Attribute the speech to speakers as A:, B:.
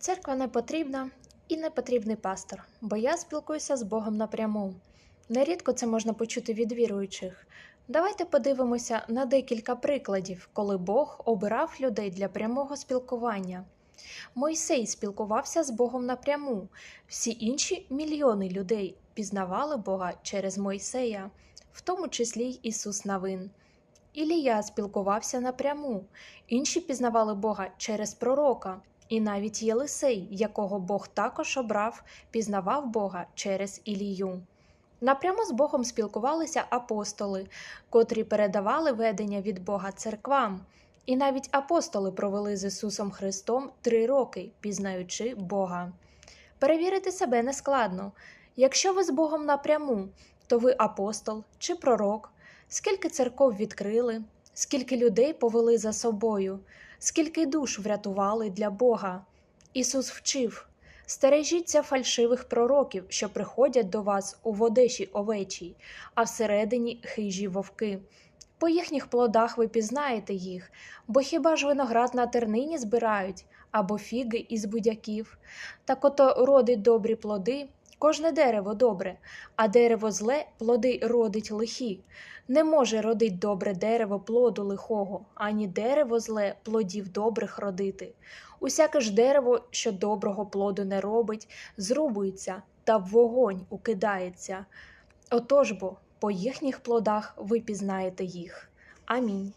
A: Церква не потрібна і не потрібний пастор, бо я спілкуюся з Богом напряму. Нерідко це можна почути від віруючих. Давайте подивимося на декілька прикладів, коли Бог обирав людей для прямого спілкування. Мойсей спілкувався з Богом напряму. Всі інші мільйони людей пізнавали Бога через Мойсея, в тому числі й Ісус Навин. Ілія спілкувався напряму, інші пізнавали Бога через пророка, і навіть Єлисей, якого Бог також обрав, пізнавав Бога через Ілію. Напряму з Богом спілкувалися апостоли, котрі передавали ведення від Бога церквам. І навіть апостоли провели з Ісусом Христом три роки, пізнаючи Бога. Перевірити себе нескладно. Якщо ви з Богом напряму, то ви апостол чи пророк, скільки церков відкрили, скільки людей повели за собою, скільки душ врятували для Бога. Ісус вчив стережіться фальшивих пророків, що приходять до вас у водеші овечій, а всередині хижі вовки. По їхніх плодах ви пізнаєте їх, бо хіба ж виноград на тернині збирають, або фіги із будяків? Так ото родить добрі плоди, кожне дерево добре, а дерево зле плоди родить лихі. Не може родить добре дерево плоду лихого, ані дерево зле плодів добрих родити. Усяке ж дерево, що доброго плоду не робить, зрубується та в вогонь укидається. Отож бо, по їхніх плодах ви пізнаєте їх. Амінь.